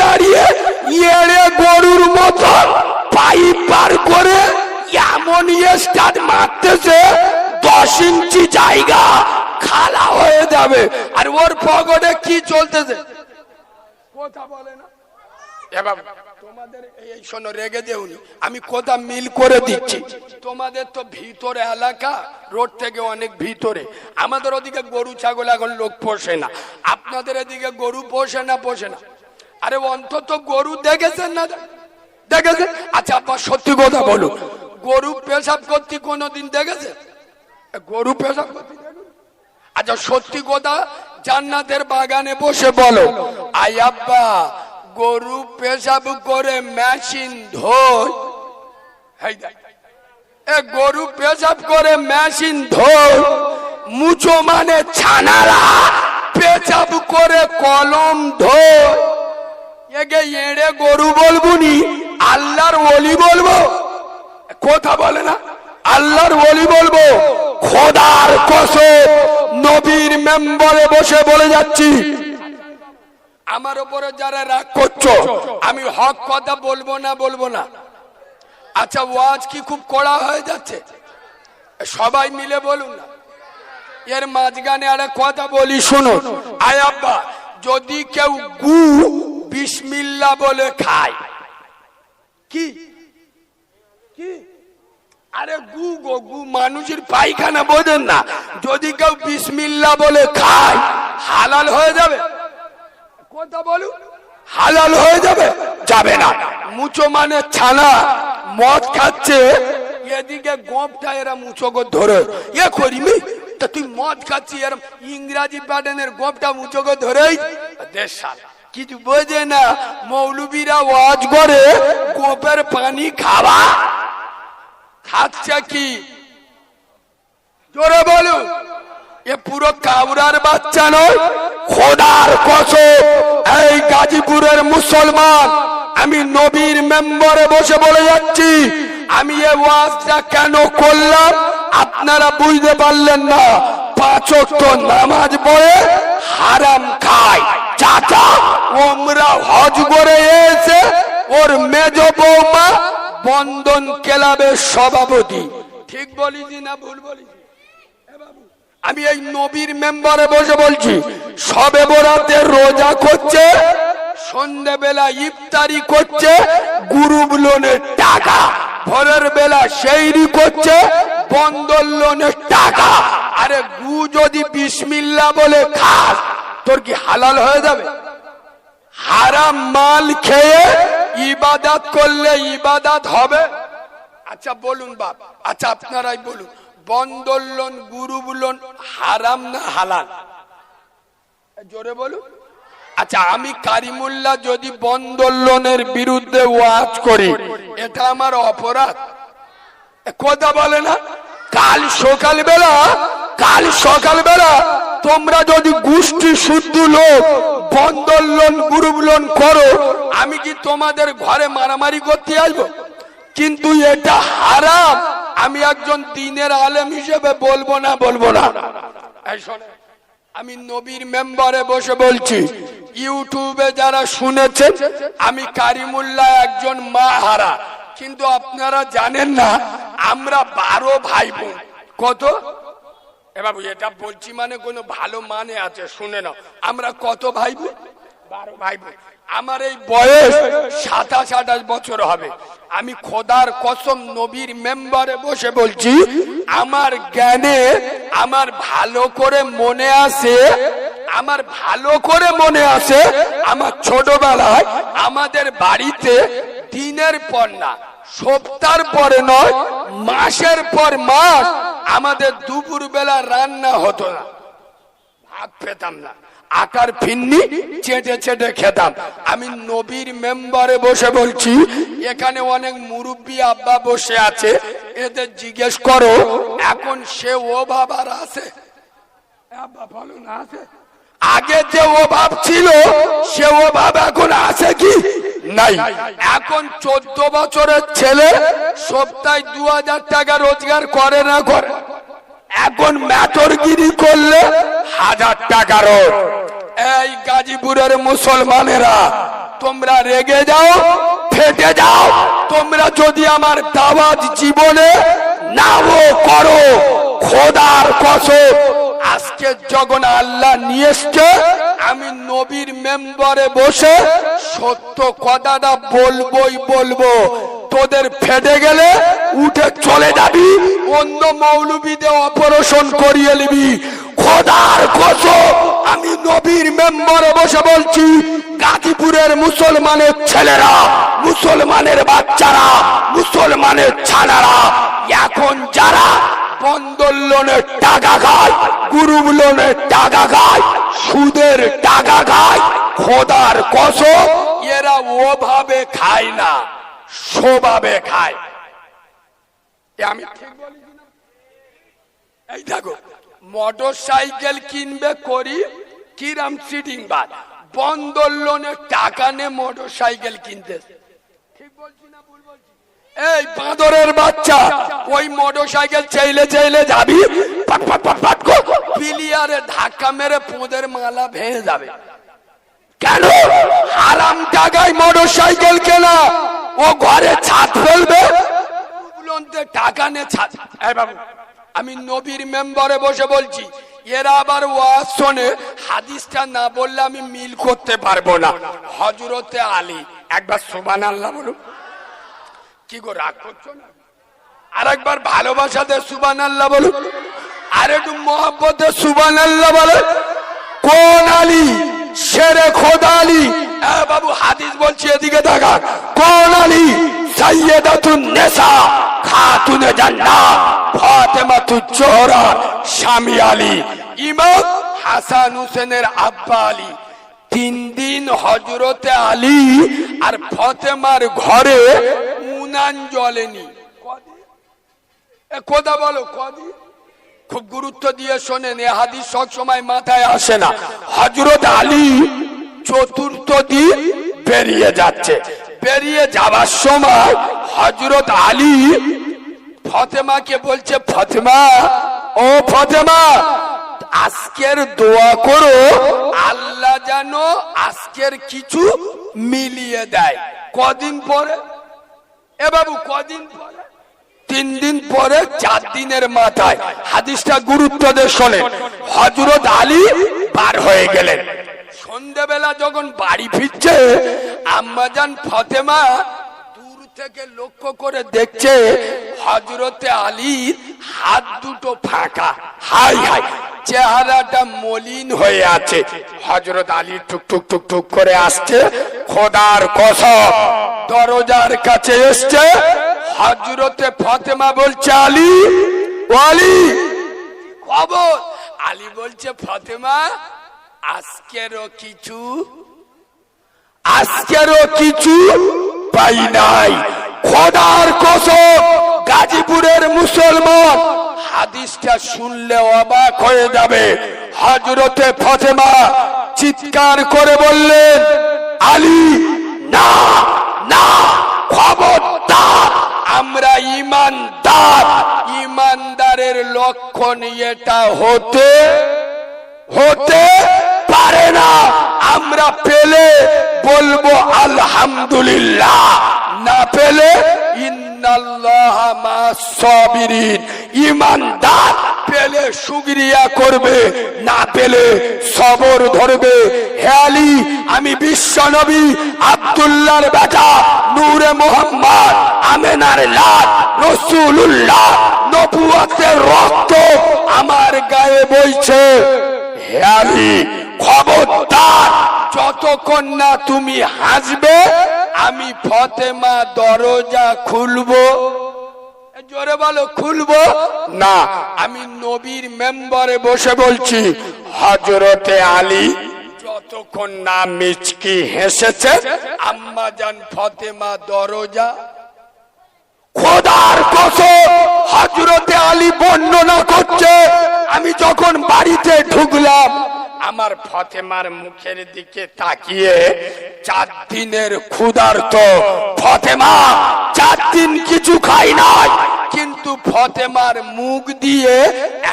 দাঁড়িয়ে দাঁড়িয়ে এড়ে গরুর মতো পাইপ পার করে এমন স্টার্ট মারতেছে, দশ ইঞ্চি জায়গা খালা হয়ে যাবে। আর ওর পকেটে কি চলতেছে? কথা বলে না। এই রেগে আমি মিল করে দিচ্ছি? তোমাদের তো ভিতরে এলাকা, রোড থেকে অনেক ভিতরে। আমাদের ওদিকে গরু, ছাগল এখন লোক পোষে না। আপনাদের এদিকে গরু পোষে না পোষে না। আরে অন্তত গরু দেখেছেন না? দেখেছেন? আচ্ছা আপনার সত্যি কথা বলুন। গরু পেশাব করতে কোনোদিন দেখেছে গরু পেশাব করতে আচ্ছা সত্যি কথা জান্নাতের বাগানে বসে বলো। আই আব্বা, গরু পেশাব করে মেশিন ধোয়। এ গরু পেশাব করে মেশিন ধোয়। মুচো মানে ছানারা পেশাব করে কলম ধোয়। একে এড়ে গরু বলবুনি আল্লাহর ওলি বলব। কথা বলে না, আল্লাহর ওলি বলব। খোদার কসম, নবীর মেম্বারে বসে বলে যাচ্ছি, আমার উপরে যারা রাগ করছ, আমি হক কথা বলব না বলব না। আচ্ছা ওয়াজ কি খুব কড়া হয়ে যাচ্ছে? সবাই মিলে বলুন না। এর মাঝখানে আরে কথা বলি, শুনুন। আয় আব্বা, যদি কেউ গু বিসমিল্লা বলে খায়। কি? আরে গু গো, গু মানুষের পায়খানা বোঝেন না। যদি কেউ বিসমিল্লা বলে খায়, হালাল হয়ে যাবে। কথা বলুন। হালাল হয়ে যাবে যাবে না। মুচো মানে ছানা, মদ খাচ্ছে, এদিকে গোপটা এরা মুচো গো ধরে। এ করিমি, তা তুই মদ খাচ্ছি এরম ইংরাজি প্যাটার্নের গোপটা মুচো গো ধরেই। দেশ সাল কিছু বোঝে না মৌলবীরা ওয়াজ করে কোপের পানি খাওয়া খাচ্ছে কি জোরে বলুন এ পুরো কাউরার বাচ্চা নয় খোদার কসম এই গাজীপুরের মুসলমান আমি নবীর মেম্বারে বসে বলে যাচ্ছি আমি এ ওয়াজটা কেন করলাম আপনারা বুঝতে পারলেন না পাঁচ ওয়াক্ত নামাজ পড়ে হারাম খায় চাচা ওমরা হজ করে এসে ওর মেজ বৌমা বন্ধন ক্লাবের সভাপতি। ঠিক বলিছি না, ভুল বলিছি আমি এই নবীর মেম্বারে বসে বলছি, সবে বরাতে রোজা করছে, সন্ধ্যেবেলা ইফতারি করছে গ্রুপ লোনের টাকা, ভোরের বেলা সেইরি করছে, বন্দর লোনের টাকা। আরে গু যদি বিসমিল্লা বলে খাস তোর কি হালাল হয়ে যাবে? হারাম মাল খেয়ে ইবাদাত করলে ইবাদাত হবে? আচ্ছা বলুন বাপ। আচ্ছা আপনারাই বলুন বন্দর লোন গুরু লোন হারাম না হালাল? জোরে বলুন। আচ্ছা আমি কারিমুল্লাহ যদি বন্দর লোনের বিরুদ্ধে ওয়াজ করি, এটা আমার অপরাধ? কথা বলে না? কাল সকাল বেলা কাল সকাল বেলা তোমরা যদি গোষ্ঠী শুদ্ধ লোক বন্দর লোন গ্রুপ লোন করো, আমি কি তোমাদের ঘরে মারামারি করতে আসব? কিন্তু এটা হারাম। আমি একজন দিনের আলেম হিসেবে বলব না বলব না। আমি নবীর মেম্বারে বসে বলছি, ইউটিউবে যারা শুনেছেন, আমি কারিমুল্লাহ একজন মা হারা। কিন্তু আপনারা জানেন না, আমরা বারো ভাই বোন কত? এ বাবু, এটা বলছি মানে কোনো ভালো মানে আছে, শুনে নাও। আমরা কত ভাই বারো ভাই আমার এই বয়স সাতাশ, আঠাশ বছর হবে। আমি খোদার কসম নবীর মেম্বারে বসে বলছি, আমার জ্ঞানে আমার ভালো করে মনে আছে, আমার ভালো করে মনে আছে, আমার ছোটবেলায় আমাদের বাড়িতে দিনের পর না সপ্তাহ পরে নয়, মাসের পর মাস আমাদের দুপুর বেলা রান্না হতো না। ভাত পেতাম না। আটার ফিন্নি চেটে চেটে খেতাম। আমি নবীর মেম্বারে বসে বলছি, এখানে অনেক মুরব্বী আব্বা বসে আছে, এদের জিজ্ঞেস করো, এখন সে ও বাবার আছে? আব্বা বলো না আছে। আগে যে অভাব ছিল, সে অভাব এখন আছে কি? নাই। এখন চোদ্দ বছরের ছেলে সপ্তাহে দু হাজার টাকা রোজগার করে না করে। এখন ম্যাটরগিরি করলে হাজার টাকার এই গাজীপুরের মুসলমানেরা, তোমরা রেগে যাও, ফেটে যাও। তোমরা যদি আমার দাওয়াত জীবনে নাও করো, খোদার কসম আজকে যখন আল্লাহ নিয়ে এসছে। আমি নবীর মেম্বারে বসে সত্য কথাটা বলবোই বলব। তোদের ফেটে গেলে উঠে চলে যাবি, অন্য মৌলবীদের অপারেশন করিয়ে নিবি। খোদার কসম, আমি নবীর মেম্বারে বসে বলছি, গাজীপুরের মুসলমানের ছেলেরা, মুসলমানের বাচ্চারা, মুসলমানের ছানারা, এখন যারা বন্দর লোনের টাকা খায় গ্রুপ লোনের টাকা খায়, সুদের টাকা খায়, খোদার কসম, এরা ওভাবে খায় না, সোভাবে খায় আমি ঠিক বলেছি না? এই দেখো মোটর সাইকেল কিনবে করি, কিরাম সিটিং বাদ বন্দর লোনের টাকা নে মোটর সাইকেল কিনতে ঠিক বলছি না ভুল বলছি? এই বাঁদরের বাচ্চা, ওই মোটর সাইকেল চাইলে চাইলে যাবি পিলিয়ারে ধাক্কা মেরে পোঁদের মালা ভেঙে যাবে। কেন? হারাম টাকায় মোটর সাইকেল কেনা। ও ঘরে ছাদ ফেলবে। টাকা নে ছাদ। আমি নবীর মেম্বারে বসে বলছি, এরা আবার ওয়াজ শোনে, হাদিসটা না বললে আমি মিল করতে পারব না। হজরতে আলী, একবার সুবান আল্লাহ বলুন। কি গো, রাগ করছ না? আর একবার ভালোবাসাতে সুবান আল্লাহ বলুন আর একটু মহব্বতে সুবান আল্লাহ বলুন কোন আলী? শেরে খোদা আলী। বাবু, হাদিস বলছি, এদিকে দেখা কোন আলী? সাইয়েদাতুন নেসা, খাতুনে জান্নাত ফাতেমাতু জোহরা, স্বামী আলী। ইমাম হাসান হোসেনের আব্বা আলী। তিন দিন হজরতে আলী আর ফতেমার ঘরে উনান জ্বলেনি এ কোথা বলো কদিন? খুব গুরুত্ব দিয়ে শোনেন এ হাদিস সব সময় মাথায় আসে না। হজরত আলী চতুর্থ দিন বেরিয়ে যাচ্ছে। বেরিয়ে যাওয়ার সময় হজরত আলী ফতেমাকে বলছে ফতেমা ও ফতেমা আজকের দোয়া করো আল্লাহ যেন আজকের কিছু মিলিয়ে দেয়। কদিন পরে? এ বাবু কদিন? পরে তিন দিন পরে, চার দিনের মাথায়। হাদিসটা গুরুত্ব দিয়ে হজরত আলী বার হয়ে গেলেন। যখন বাড়ি ফিরছে ফতেমা দূর থেকে লক্ষ্য করে দেখছে হজরতে আলীর হাত দুটো ফাঁকা। হাই হাই, চেহারাটা মলিন হয়ে আছে। হজরত আলী টুক টুক টুক টুক করে আসছে। খোদার কসম। দরজার কাছে এসছে হজরতে ফতেমা বলছে, আলী আলী খবর? আলী বলছে, ফতেমা, আজকেরও কিছু আজকেরও কিছু পাই নাই। খোদার কসম, গাজীপুরের মুসলমান, হাদিসটা শুনলে অবাক হয়ে যাবে। হজরতে ফতেমা চিৎকার করে বললেন আলী, না না, খবরদার। আমরা ইমানদার। ইমানদারের লক্ষণ এটা হতে হতে পারে না। আমরা পেলে বলব আলহামদুলিল্লাহ। না পেলে ইন্নাল্লাহ মা সাবিরিন। ইমানদার। পেলে শুকরিয়া করবে, না পেলে সবর ধরবে। হে আলী, আমি বিশ্ব নবী আব্দুল্লাহর বেটা নূরে মোহাম্মদ আমেনার লাল রসুল্লাহ নবুয়াতের রক্ত আমার গায়ে বইছে। হে আলী, খবরদার, যতক্ষণ না তুমি হাসবে, আমি ফতেমা দরজা খুলবো। জোরে বলো, খুলবো? না, আমি নবীর মেম্বারে বসে বলছি হজরতে আলী যতক্ষণ না মিচকি হেসেছে, আম্মা জান ফতেমা দরজা। খোদার কসম হজরতে আলী বর্ণনা করছে, আমি যখন বাড়িতে ঢুকলাম, আমার ফতেমার মুখের দিকে তাকিয়ে চার দিনের ক্ষুধার্ত ফতেমা, চার দিন কিছু খাই নাই। কিন্তু ফতেমার মুখ দিয়ে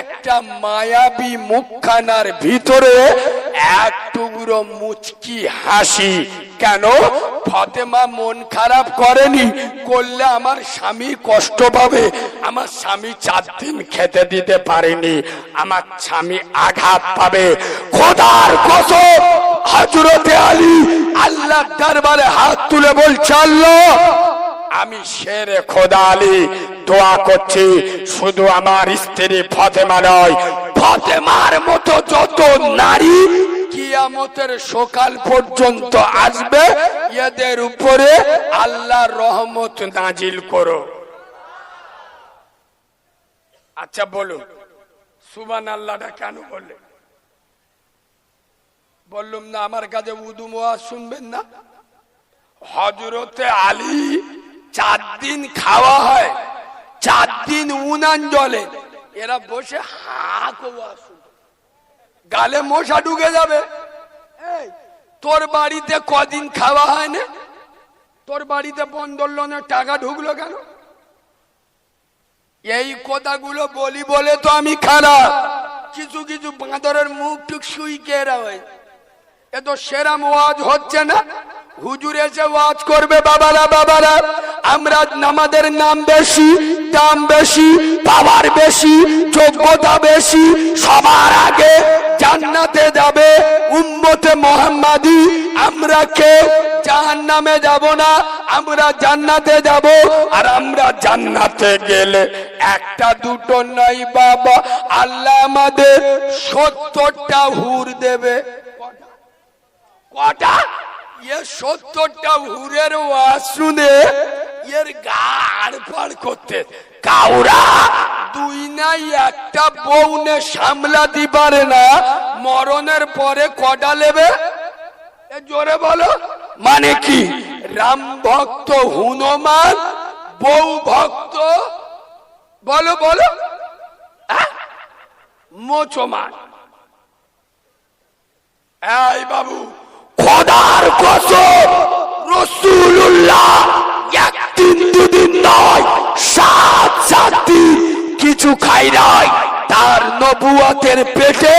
একটা মায়াবী মুখখানার ভিতরে এক টুকরো মুচকি হাসি। কেন? ফতেমা মন খারাপ করেনি, করলে আমার স্বামী কষ্ট পাবে। আমার স্বামী চার দিন খেতে দিতে পারেনি, আমার স্বামী আঘাত পাবে। খোদার কসম হজরতে আলী আল্লাহ দরবারে হাত তুলে বলছে, আল্লাহ আমি শেরে খোদা আলী দোয়া করছি, শুধু আমার স্ত্রী ফতেমা নয়, ফতেমার মতো যত নারী কিয়ামতের সকাল পর্যন্ত আসবে, এদের উপরে আল্লাহ রহমত নাজিল করো। আচ্ছা বলুন সুবান আল্লাহটা কেন বললে বললুম না, আমার কাছে উদু মোয়া শুনবেন না? হজরতে আলী চার দিন খাওয়া হয় চার দিন উনান জলে। এরা বসে হাঁক গালে মশা ঢুকে যাবে। তোর বাড়িতে কদিন খাওয়া হয় না? তোর বাড়িতে বন্দর লোনের টাকা ঢুকলো কেন? এই কথাগুলো বলি বলে তো আমি খারাপ। কিছু কিছু বাঁদরের মুখ টুক সুই কেরা হয়। এ তো সেরাম ওয়াজ হচ্ছে না? হুজুর এসে ওয়াজ করবে, বাবারা বাবারা। আমরা আমাদের নাম বেশি, দাম বেশি, পাওয়ার বেশি, যোগ্যতা বেশি, সবার আগে জান্নাতে যাবে উম্মতে মোহাম্মদী। আমরা কেউ জাহান নামে যাব না, আমরা জান্নাতে যাব। আর আমরা জান্নাতে গেলে একটা দুটো নয় বাবা, আল্লাহ আমাদের সত্তরটা হুর দেবে। কটা? কটা? সত্তরটা হুরের শুনে করতে কাউরা দুই নাই একটা বউনে সামলাতে পারে না মরণের পরে কটা নেবে জোরে বলো মানে কি রাম ভক্ত হনুমান বউ ভক্ত বলো বলো? মোচমান এই বাবু খোদার কসম রসুল্লাহ একদিন দুদিন নয়, সাত সাত দিন কিছু খাই নাই। তার নবুয়াতের পেটে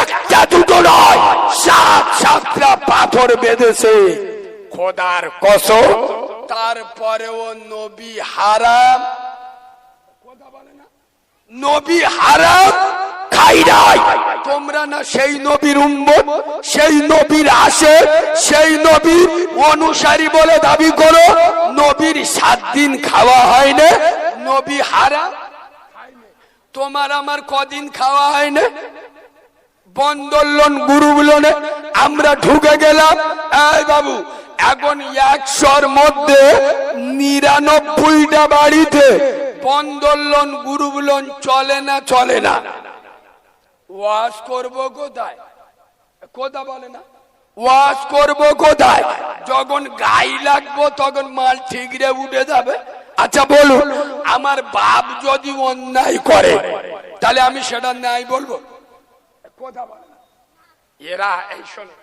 একটা দুটো নয়, সাত সাতটা পাথর বেঁধেছে। খোদার কসম, তারপরেও নবী হারাম। কথা বলে না? নবী হারাম খাই নাই। তোমরা না সেই নবীর উম্মত, সেই নবীর আসে সেই নবীর অনুসারী বলে দাবি করো, নবীর সাত দিন খাওয়া হয় না, নবী হারা। তোমার আমার কদিন খাওয়া হয় না? বন্দোলন গুরুগুলনে আমরা ঢুকে গেলাম। এই বাবু, এখন একশোর মধ্যে নিরানব্বইটা বাড়িতে বন্দোলন গুরুগুলন চলে না চলে না। ওয়াজ করব কোথায়? কোথা বলে না? ওয়াজ করব কোথায়? যখন গাই লাগবো তখন মাল ঠিকরে উঠে যাবে। আচ্ছা বলুন। আমার বাপ যদি অন্যায় করে তাহলে আমি সেটা ন্যায় বলব? কথা বলে এরা এই শোনো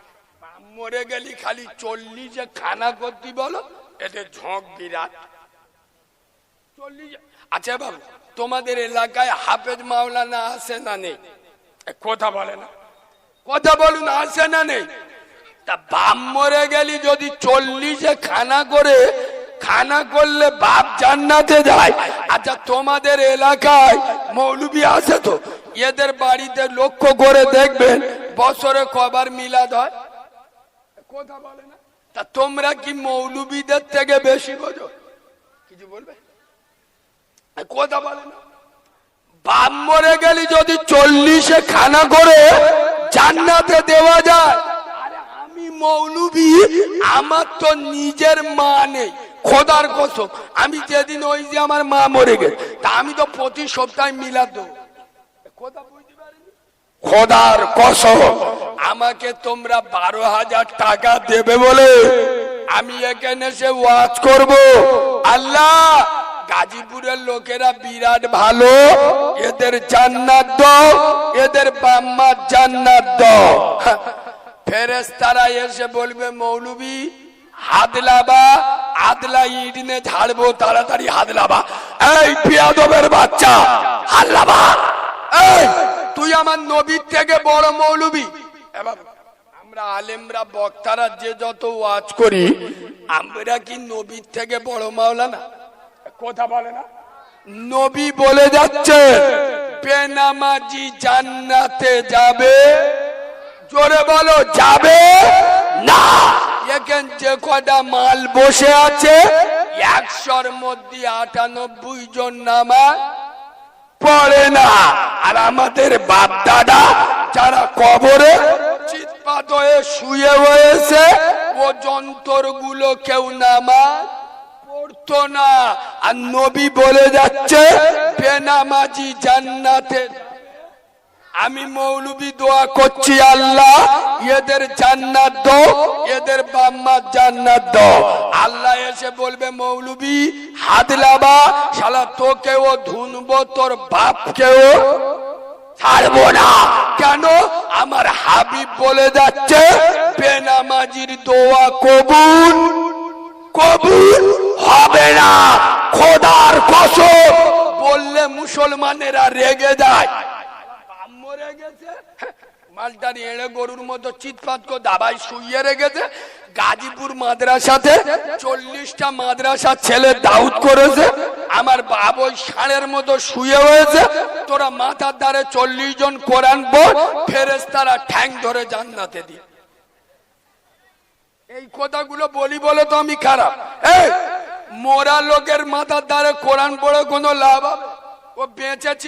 মরে গেলি খালি চল্লিশে খানা করতে বলো এতে ঝোঁক বিরাট। চল্লিশে আচ্ছা বাবু তোমাদের এলাকায় হাফেজ মাওলানা আছে না নেই? কথা বলে না। কথা বলুন আছে না নেই। তা বাপ মরে গেলি যদি চল্লিশে খানা করে, খানা করলে বাপ জান্নাতে যায়। আচ্ছা তোমাদের এলাকায় মৌলবি আছে তো? এদের বাড়িতে লক্ষ্য করে দেখবেন, বছরে কবার মিলাদ হয়। কথা বলে না। তা তোমরা কি মৌলবীদের থেকে বেশি বোঝো? কিছু বলবে? কথা বলে না। বাপ মরে গেলি যদি চল্লিশে খানা করে জান্নাতে দেওয়া যায়। আমি মৌলবি, আমার তো নিজের মা নেই, খোদার কসম। আমি যেদিন ওই যে আমার মা মরে গেছে, তা আমি তো প্রতি সপ্তাহে পারিনি? খোদার কসম, আমাকে তোমরা বারো হাজার টাকা দেবে বলে আমি এখানে সে ওয়াজ করব। আল্লাহ গাজীপুরের লোকেরা বিরাট ভালো। এদের জান্নাত দাও এদের বাম্মার জান্নাত দাও ফেরেস তারা এসে বলবে, মৌলবি, হাদলাবা, আদলা ইডনে ঝাড়বো, তাড়াতাড়ি হাদলাবা। এই পিয়াদবের বাচ্চা, হাদলাবা। এই, তুই আমার নবীর থেকে বড় মৌলবি। এবার আমরা আলেমরা, বক্তারা যে যত ওয়াজ করি, আমরা কি নবীর থেকে বড় মাওলা না কথা বলে না? নবী বলে যাচ্ছে, বেনামাজি জান্নাতে যাবে। জোরে বলো, যাবে? না। এখান যে কটা মাল বসে আছে, একশোর মধ্যে আটানব্বই জন নামাজ পড়ে না। আর আমাদের বাপ দাদা যারা কবরে চিৎপাত হয়ে শুয়ে হয়েছে ও যন্ত্রগুলো কেউ নামাজ পড়তো না। আর নবী বলে যাচ্ছে, বেনামাজি জান্নাতে। আমি মৌলবি দোয়া করছি, আল্লাহ, এদের জান্নাত দাও, এদের বাম্মার জান্নাত দাও। আল্লাহ এসে বলবে, মৌলবি, হাত লাবা, শালা তোকেও ধুনবো, তোর বাপকেও ছাড়বো না। কেন? আমার হাবিব বলে যাচ্ছে, বেনামাজির দোয়া কবুল কবুল। হবে না। খোদার কসম। বললে মুসলমানেরা রেগে যায়। মরে এড়ে গরুর মতো চিৎপাত করে দাবাই শুইয়ে রেখেছে। গাজীপুর মাদ্রাসাতে চল্লিশটা মাদ্রাসা ছেলে দাউদ করেছে। আমার বাপ ওই ষাঁড়ের মতো শুয়ে হয়েছে তোরা মাথার দ্বারে চল্লিশ জন কোরআন পর ফেরেস তারা ঠ্যাং ধরে জান্নাতে দিয়ে এই কথাগুলো বলি বলে তো আমি খারাপ। এই মোরা লোকের মাথার দ্বারে কোরআন পড়ে কোনো লাভ হবে? ও বেঁচেছি